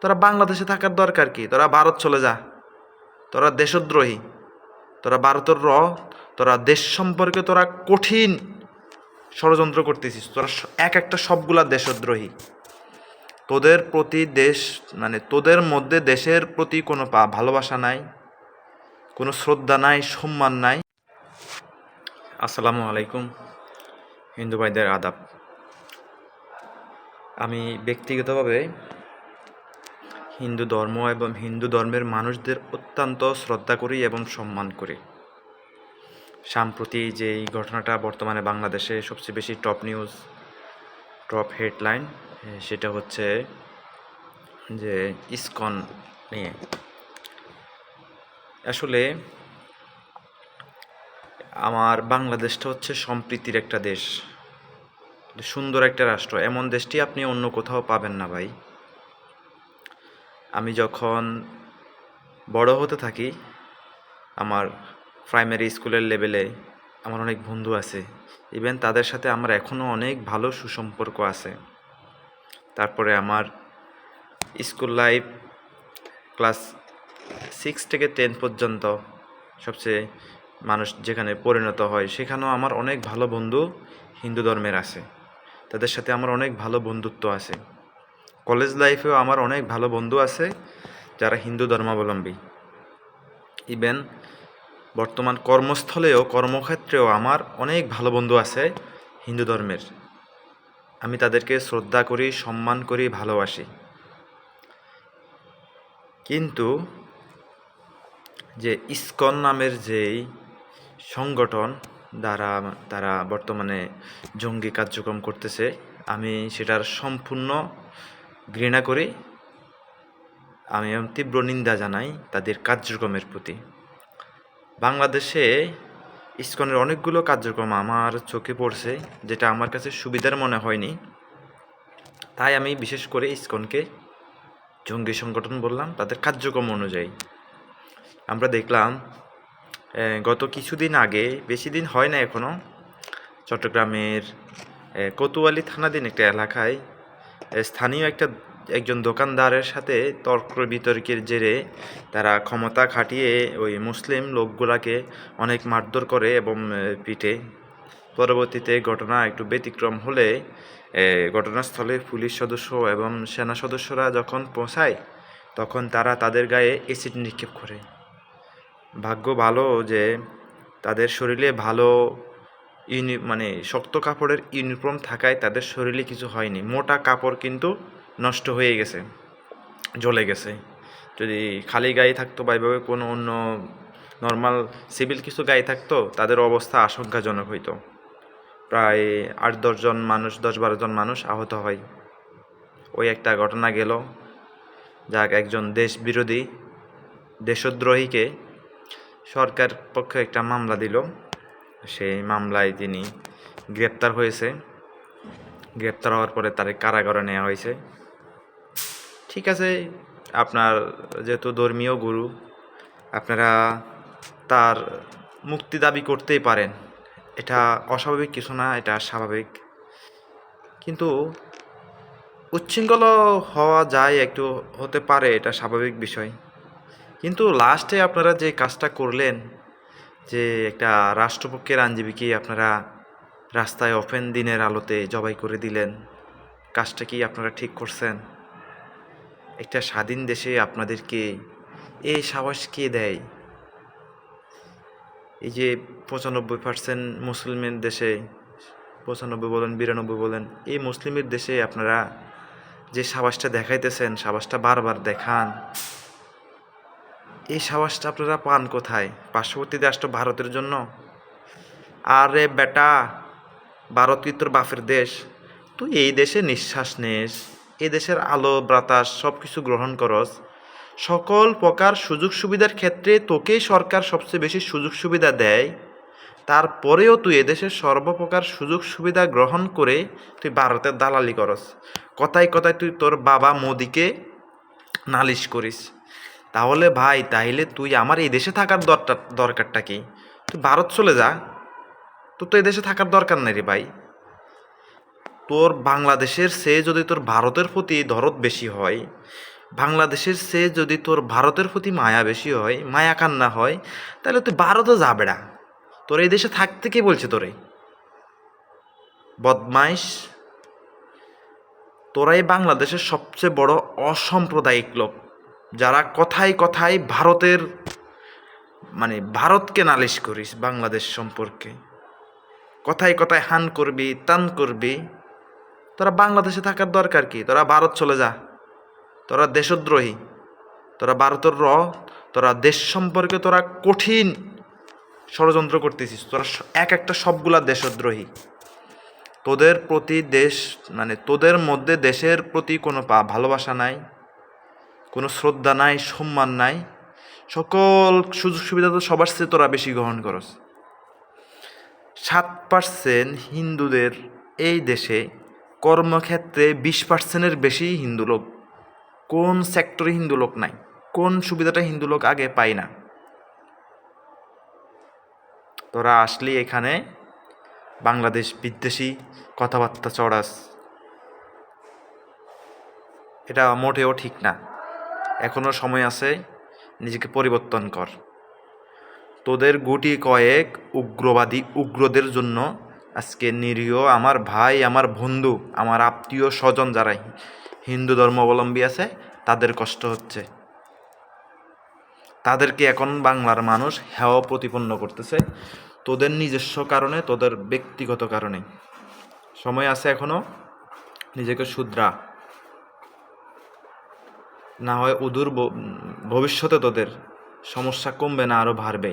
তোরা বাংলাদেশে থাকার দরকার কি? তোরা ভারত চলে যা। তোরা দেশদ্রোহী। তোরা ভারতের র, তোরা দেশ সম্পর্কে তোরা কঠিন ষড়যন্ত্র করতেছিস। তোরা এক একটা সবগুলা দেশদ্রোহী। তোদের প্রতি দেশ মানে তোদের মধ্যে দেশের প্রতি কোনো পা- ভালোবাসা নাই, কোনো শ্রদ্ধা নাই, সম্মান নাই। আসসালামু আলাইকুম, হিন্দু ভাইদের আদাব। আমি ব্যক্তিগতভাবে হিন্দু ধর্ম এবং হিন্দু ধর্মের মানুষদের অত্যন্ত শ্রদ্ধা করি এবং সম্মান করি। সাম্প্রতি যে এই ঘটনাটা বর্তমানে বাংলাদেশে সবচেয়ে বেশি টপ নিউজ টপ হেডলাইন সেটা হচ্ছে যে ইসকন নিয়ে। আসলে আমার বাংলাদেশটা হচ্ছে সম্প্রীতির একটা দেশ, সুন্দর একটা রাষ্ট্র। এমন দেশটি আপনি অন্য কোথাও পাবেন না ভাই। আমি যখন বড় হতে থাকি, আমার প্রাইমারি স্কুলের লেভেলে আমার অনেক বন্ধু আছে। ইভেন তাদের সাথে আমার এখনও অনেক ভালো সুসম্পর্ক আছে। তারপরে আমার স্কুল লাইফ ক্লাস সিক্স থেকে টেন পর্যন্ত সবচেয়ে মানুষ যেখানে পরিণত হয়, সেখানেও আমার অনেক ভালো বন্ধু হিন্দু ধর্মের আছে। তাদের সাথে আমার অনেক ভালো বন্ধুত্ব আছে। কলেজ লাইফেও আমার অনেক ভালো বন্ধু আছে যারা হিন্দু ধর্মাবলম্বী। ইভেন বর্তমান কর্মস্থলেও, কর্মক্ষেত্রেও আমার অনেক ভালো বন্ধু আছে হিন্দু ধর্মের। আমি তাদেরকে শ্রদ্ধা করি, সম্মান করি, ভালোবাসি। কিন্তু যে ইস্কন নামের যেই সংগঠন দ্বারা তারা বর্তমানে জঙ্গি কার্যক্রম করতেছে, আমি সেটার সম্পূর্ণ ঘৃণা করি আমি তীব্র নিন্দা জানাই তাদের কার্যক্রমের প্রতি। বাংলাদেশে ইস্কনের অনেকগুলো কার্যক্রম আমার চোখে পড়ছে, যেটা আমার কাছে সুবিধার মনে হয়নি। তাই আমি বিশেষ করে ইস্কনকে জঙ্গি সংগঠন বললাম, তাদের কার্যক্রম অনুযায়ী। আমরা দেখলাম গত কিছুদিন আগে, বেশি দিন হয় না এখনও চট্টগ্রামের কোতোয়ালি থানাধীন একটা এলাকায় স্থানীয় একটা, একজন দোকানদারের সাথে তর্ক বিতর্কের জেরে তারা ক্ষমতা খাটিয়ে ওই মুসলিম লোকগুলাকে অনেক মারধর করে এবং পিটে। পরবর্তীতে ঘটনা একটু ব্যতিক্রম হলে ঘটনাস্থলে পুলিশ সদস্য এবং সেনা সদস্যরা যখন পৌঁছায়, তখন তারা তাদের গায়ে এসিড নিক্ষেপ করে। ভাগ্য ভালো যে, তাদের শরীরে ভালো ইউনি মানে শক্ত কাপড়ের ইউনিফর্ম থাকায় তাদের শরীরে কিছু হয়নি। মোটা কাপড় কিন্তু নষ্ট হয়ে গেছে, জ্বলে গেছে। যদি খালি গায়ে থাকতো বা এভাবে কোনো অন্য নর্মাল সিভিল কিছু গায়ে থাকতো, তাদের অবস্থা আশঙ্কাজনক হইতো। প্রায় আট দশজন মানুষ, দশ, বারো জন মানুষ আহত হয়। ওই একটা ঘটনা গেল, যাক একজন দেশ বিরোধী, দেশদ্রোহীকে সরকার পক্ষে একটা মামলা দিল। সেই মামলায় তিনি গ্রেপ্তার হয়েছে। গ্রেপ্তার হওয়ার পরে তারে কারাগারে নেওয়া হয়েছে। ঠিক আছে, আপনার যেহেতু ধর্মীয় গুরু, আপনারা তার মুক্তি দাবি করতেই পারেন। এটা অস্বাভাবিক কিছু না, এটা স্বাভাবিক। কিন্তু উচ্ছৃঙ্খল হওয়া যায় একটু হতে পারে, এটা স্বাভাবিক বিষয়। কিন্তু লাস্টে আপনারা যে কাজটা করলেন যে একটা রাষ্ট্রপক্ষের আইনজীবীকে আপনারা রাস্তায় ওপেন দিনের আলোতে জবাই করে দিলেন, কাজটা কি আপনারা ঠিক করছেন? একটা স্বাধীন দেশে আপনাদেরকে এই সাহস কে দেয়? এই যে পঁচানব্বই পার্সেন্ট মুসলিমের দেশে, পঁচানব্বই বলেন, বিরানব্বই বলেন, এই মুসলিমের দেশে আপনারা যে সাবাসটা দেখাইতেছেন সাবাসটা বারবার দেখান। এই সাবাসটা আপনারা পান কোথায়? পার্শ্ববর্তী রাষ্ট্র ভারতের জন্য? আরে বেটা, ভারত কি তোর বাপের দেশ? তুই এই দেশে নিঃশ্বাস নেস। এ দেশের আলো, বাতাস সব কিছু গ্রহণ করস। সকল প্রকার সুযোগ সুবিধার ক্ষেত্রে তোকেই সরকার সবচেয়ে বেশি সুযোগ সুবিধা দেয়। তারপরেও তুই এদেশের সর্বপ্রকার সুযোগ সুবিধা গ্রহণ করে তুই ভারতের দালালি করস। কথায় কথায় তুই তোর বাবা মোদিকে নালিশ করিস। তাহলে ভাই, তাইলে তুই আমার এই দেশে থাকার দরকারটা কি? তুই ভারত চলে যা। তোর তো এই দেশে থাকার দরকার নেই রে ভাই। তোর বাংলাদেশের সে যদি তোর ভারতের প্রতি দরদ বেশি হয়, বাংলাদেশের সে যদি তোর ভারতের প্রতি মায়া বেশি হয়, মায়া কান্না হয়, তাহলে তুই ভারতও যাবে না তোর এই দেশে থাকতে কে বলছে তোরে? বদমাইশ। তোরাই বাংলাদেশের সবচেয়ে বড় অসাম্প্রদায়িক লোক। যারা কথায় কথায় ভারতের মানে ভারতকে নালিশ করিস বাংলাদেশ সম্পর্কে, কথায় কথায় হান করবি তান করবি, তোরা বাংলাদেশে থাকার দরকার কি? তোরা ভারত চলে যা। তোরা দেশদ্রোহী। তোরা ভারতের র, তোরা দেশ সম্পর্কে তোরা কঠিন ষড়যন্ত্র করতেছিস। তোরা এক একটা সবগুলা দেশদ্রোহী। তোদের প্রতি দেশ মানে তোদের মধ্যে দেশের প্রতি কোনো ভালোবাসা নাই। কোনো শ্রদ্ধা নাই, সম্মান নাই। সকল সুযোগ সুবিধা তো সবার চেয়ে তোরা বেশি গ্রহণ করস। সাত পার্সেন্ট হিন্দুদের এই দেশে কর্মক্ষেত্রে বিশ পার্সেন্টের বেশি হিন্দু লোক। কোন সেক্টরে হিন্দু লোক নাই? কোন সুবিধাটা হিন্দু লোক আগে পায় না? তোরা আসলি এখানে, বাংলাদেশ বিদ্বেষী কথাবার্তা চড়াস। এটা মোটেও ঠিক না। এখনও সময় আছে, নিজেকে পরিবর্তন কর। তোদের গুটি কয়েক উগ্রবাদী উগ্রদের জন্য আজকে নিরীহ আমার ভাই, আমার বন্ধু, আমার আত্মীয় স্বজন যারা হিন্দু ধর্মাবলম্বী আছে, তাদের কষ্ট হচ্ছে। তাদেরকে এখন বাংলার মানুষ হেয় প্রতিপন্ন করতেছে, তোদের নিজস্ব কারণে, তোদের ব্যক্তিগত কারণে। সময় আছে এখনও নিজেকে শুধরা। না হয় অদূর ভবিষ্যতে তোদের সমস্যা কমবে না আরও বাড়বে।